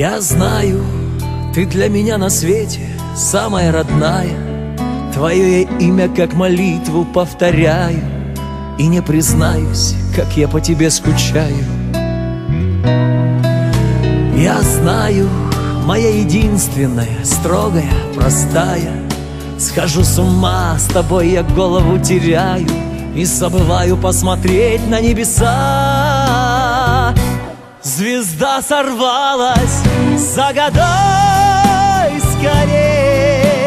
Я знаю, ты для меня на свете самая родная. Твое имя как молитву повторяю И не признаюсь, как я по тебе скучаю. Я знаю, моя единственная, строгая, простая. Схожу с ума, с тобой я голову теряю И забываю посмотреть на небеса. Звезда сорвалась, загадай скорей.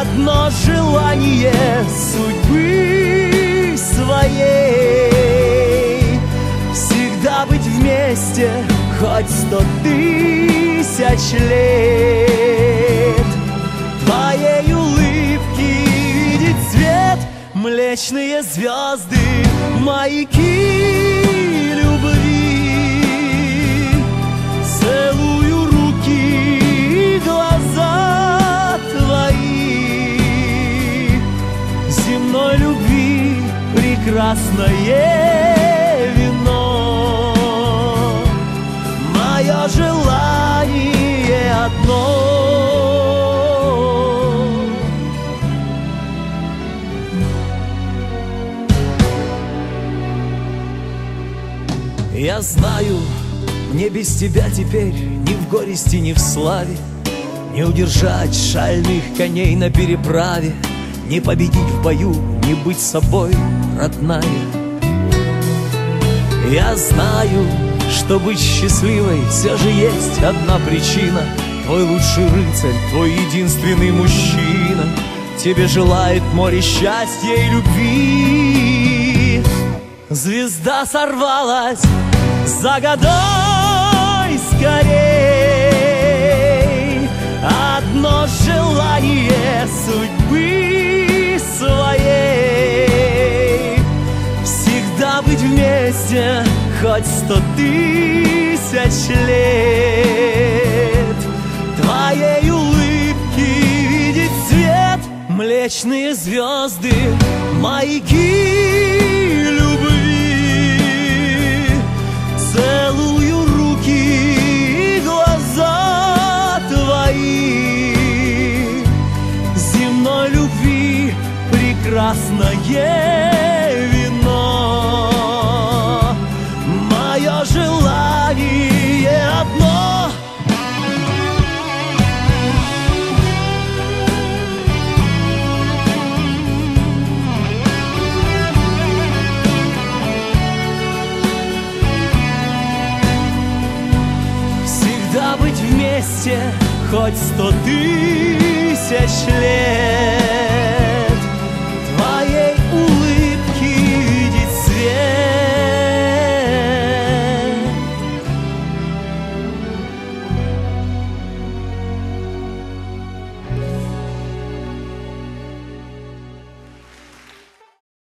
Одно желание судьбы своей. Всегда быть вместе хоть сто тысяч лет. Твоей улыбки видеть цвет Млечные звезды, маяки прекрасное вино. Мое желание одно. Я знаю, мне без тебя теперь Ни в горести, ни в славе. Не удержать шальных коней на переправе Не победить в бою, не быть собой родная. Я знаю, что быть счастливой все же есть одна причина. Твой лучший рыцарь, твой единственный мужчина. Тебе желает море счастья и любви. Звезда сорвалась, загадай скорей. Одно желание судьбы своей. Всегда быть вместе хоть сто тысяч лет. Твоей улыбки видеть цвет Млечные звезды, маяки прекрасное вино. Мое желание одно. Всегда быть вместе хоть сто тысяч лет